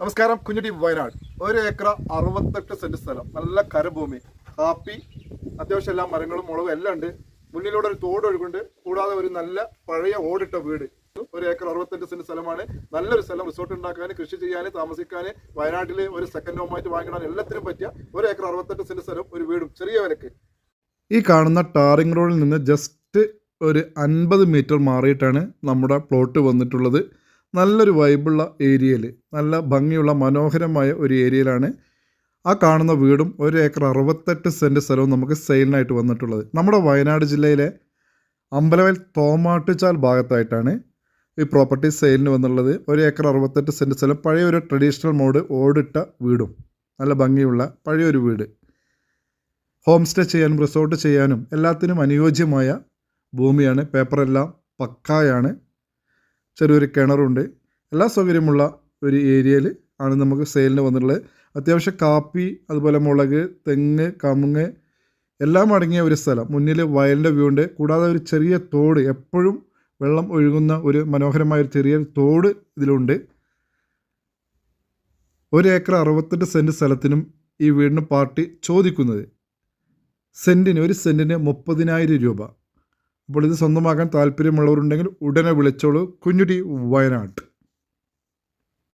നമസ്കാരം കുഞ്ഞുടി വയനാട്. ഒരു ഏക്കർ അറുപത്തെട്ട് സെന്റ് സ്ഥലം. നല്ല കരഭൂമി. കാപ്പി അത്യാവശ്യം എല്ലാ മരങ്ങളും മുളകും എല്ലാം ഉണ്ട്. മുന്നിലൂടെ ഒരു തോട് ഒഴുകുണ്ട് കൂടാതെ ഒരു നല്ല പഴയ ഓടിട്ട വീട്. ഒരു ഏക്കർ അറുപത്തെട്ട് സെന്റ് സ്ഥലമാണ്. നല്ലൊരു സ്ഥലം റിസോർട്ട് ഉണ്ടാക്കാൻ കൃഷി ചെയ്യാൻ താമസിക്കാൻ വയനാട്ടിൽ ഒരു സെക്കൻഡ് ഹോമായിട്ട് വാങ്ങിക്കാൻ എല്ലാത്തിനും പറ്റിയ ഒരു ഏക്കർ അറുപത്തെട്ട് സെന്റ് സ്ഥലം ഒരു വീടും. ചെറിയ വിലക്ക്. ഈ കാണുന്ന ടാറിംഗ് റോഡിൽ നിന്ന് ജസ്റ്റ് ഒരു അൻപത് മീറ്റർ മാറിയിട്ടാണ് നമ്മുടെ പ്ലോട്ട് വന്നിട്ടുള്ളത്. നല്ലൊരു വൈബുള്ള ഏരിയയിൽ നല്ല ഭംഗിയുള്ള മനോഹരമായ ഒരു ഏരിയയിലാണ് ആ കാണുന്ന വീടും ഒരു ഏക്കർ അറുപത്തെട്ട് സെന്റ് സ്ഥലവും നമുക്ക് സെയിലിനായിട്ട് വന്നിട്ടുള്ളത്. നമ്മുടെ വയനാട് ജില്ലയിലെ അമ്പലവയൽ തോമാട്ടുചാൽ ഭാഗത്തായിട്ടാണ് ഈ പ്രോപ്പർട്ടി സെയിലിന് വന്നുള്ളത് ഒരു ഏക്കർ അറുപത്തെട്ട് സെന്റ് സ്ഥലം പഴയ ഒരു ട്രഡീഷണൽ മോഡ് ഓടിട്ട വീടും നല്ല ഭംഗിയുള്ള പഴയൊരു വീട്. ഹോം സ്റ്റേ ചെയ്യാനും റിസോർട്ട് ചെയ്യാനും എല്ലാത്തിനും അനുയോജ്യമായ ഭൂമിയാണ്. പേപ്പറെല്ലാം പക്കായാണ്. ചെറിയൊരു കിണറുണ്ട്. എല്ലാ സൗകര്യമുള്ള ഒരു ഏരിയയിൽ ആണ് നമുക്ക് സെയിലിന് വന്നിട്ടുള്ളത്. അത്യാവശ്യം കാപ്പി അതുപോലെ മുളക് തെങ്ങ് കമുങ്ങ് എല്ലാം അടങ്ങിയ ഒരു സ്ഥലം. മുന്നിൽ വയലിന്റെ വ്യൂ ഉണ്ട്. കൂടാതെ ഒരു ചെറിയ തോട് എപ്പോഴും വെള്ളം ഒഴുകുന്ന ഒരു മനോഹരമായ ഒരു ചെറിയ തോട് ഇതിലുണ്ട്. ഒരു ഏക്കർ അറുപത്തെട്ട് സെന്റ് സ്ഥലത്തിനും ഈ വീടിന് പാർട്ടി ചോദിക്കുന്നത്. സെന്റിന് ഒരു സെന്റിന് മുപ്പതിനായിരം രൂപ. അപ്പോൾ ഇത് സ്വന്തമാക്കാൻ താല്പര്യമുള്ളവരുണ്ടെങ്കിൽ ഉടനെ വിളിച്ചോളൂ. കുഞ്ഞുടി വയനാട്.